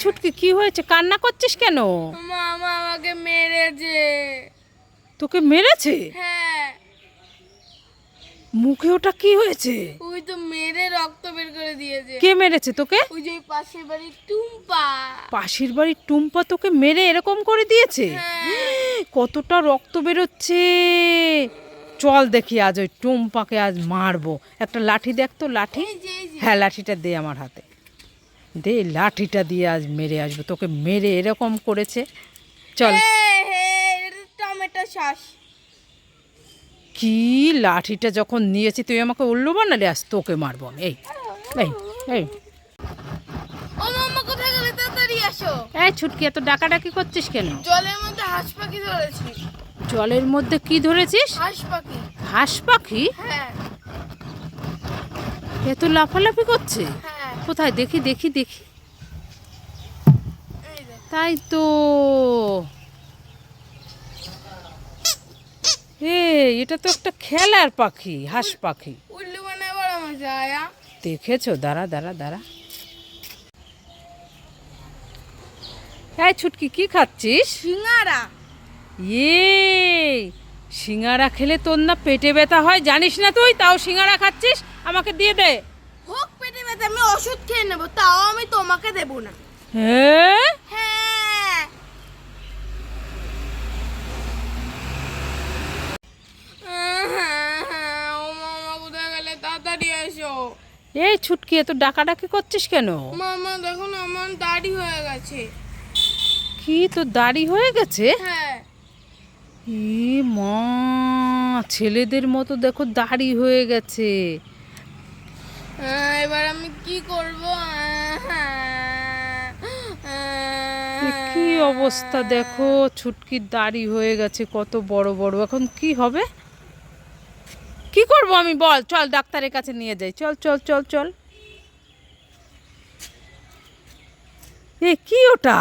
ছুটকি কি হয়েছে? কান্না করছিস কেন? মামা আমাকে মেরেছে। তোকে মেরেছে? হ্যাঁ। মুখে ওটা কি হয়েছে? ওই তো মেরে রক্ত বের করে দিয়েছে। কে মেরেছে তোকে? ওই যে পাশের বাড়ির টুম্পা। পাশের বাড়ির টুম্পা তোকে মেরে এরকম করে দিয়েছে? হ্যাঁ। কতটা রক্ত বেরোচ্ছে? চল দেখি আজ ওই টুম্পাকে আজ মারবো। একটা লাঠি দেখ তো লাঠি। হ্যাঁ লাঠিটা দে আমার হাতে। দে লাঠিটা দিয়ে আজ মেরে আসব তোকে মেরে এরকম করেছে। চল। এ, টমেটো সস। কি লাঠিটা যখন নিয়েছি তুই আমাকে উল্লু বানালে? আজ তোকে মারবো আমি। এই এই এই। এই ছুটকি এত ডাকাডাকি করছিস কেন? জলের মধ্যে হাঁস পাখি ধরেছি। জলের মধ্যে কি ধরেছিস? হাঁস পাখি। হাঁস পাখি? হ্যাঁ। এত লাফালাফি করছে? হ্যাঁ। কোথায়? দেখি দেখি দেখি। তাই তো। এ এটা তো একটা খেলার পাখি হাঁস পাখি। দেখেছ? দাঁড়া দাঁড়া দাঁড়া। এই ছুটকি কি খাচ্ছিস? সিঙ্গারা। ইয়ে সিঙ্গারা খেলে তোর না পেটে ব্যথা হয় জানিস না তুই? তাও সিঙ্গারা খাচ্ছিস? আমাকে দিয়ে দে। পেটে আমি ওষুধ খেয়ে নেব তাও আমি তোমাকে দেবো না। হ্যাঁ? হ্যাঁ। ও মামা কোথায় গেলে? তাড়াতাড়ি এসো। এই ছুটকি এত ডাকাডাকি করছিস কেন? মামা দেখো আমার দাড়ি হয়ে গেছে। কি তোর দাড়ি হয়ে গেছে? হ্যাঁ। ই মা ছেলেদের মতো দেখো দাড়ি হয়ে গেছে। এবার আমি কি করব? কি অবস্থা দেখো? ছুটকির দাড়ি হয়ে গেছে কত বড় বড়। এখন কি হবে? কি করব আমি? বল চল ডাক্তারের কাছে নিয়ে যাই। চল চল চল চল। এ কি ওটা?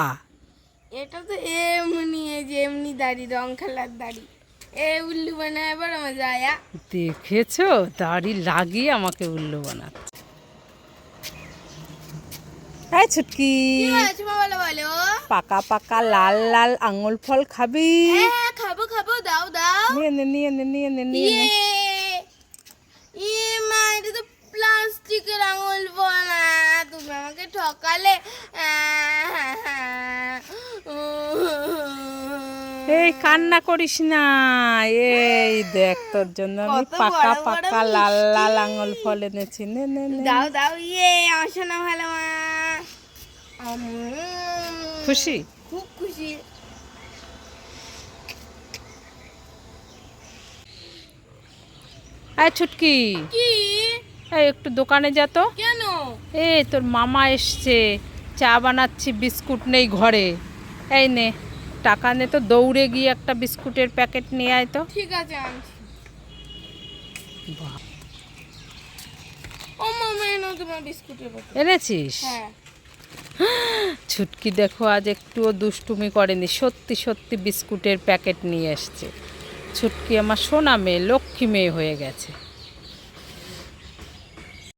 এটা তো এমনি যে এমনি দাড়ি রং খেলার দাড়ি। এ উল্লু বানায় বড় মজা আয়া। দেখেছ? দাড়ি লাগিয়ে আমাকে উল্লু বানাচ্ছে। এই ছুটকি। পাকা পাকা লাল লাল আঙুল ফল খাবি। হ্যাঁ খাব খাব দাও দাও। নিয়ে নে নিয়ে নে নিয়ে নে নিয়ে নে। ইয়ে ইয়ে মা এটা তো প্লাস্টিকের আঙুল বলা তুমি আমাকে ঠকালে এই কান্না করিস না। এই দেখ তোর জন্য আমি পাকা পাকা লাল। লাল আঙুল ফল এনেছি। নে নে নে। দাও দাও ইয়ে আমার ভালো মা। খুশি? খুব খুশি। এই ছুটকি। কি? এই একটু দোকানে যা তো। কেন? এই তোর মামা এসছে। চা বানাচ্ছি বিস্কুট নেই ঘরে। এই নে। টাকা নে তো দৌড়ে গিয়ে একটা বিস্কুটের প্যাকেট নিয়ে আয় তো। ঠিক আছে আনছি। ও মামা এনো তোমার বিস্কুটের প্যাকেট এনেছিস? হ্যাঁ। ছুটকি দেখো আজ একটুও দুষ্টুমি করেনি সত্যি সত্যি বিস্কুটের প্যাকেট নিয়ে এসছে। ছুটকি আমার সোনা মেয়ে লক্ষ্মী মেয়ে হয়ে গেছে।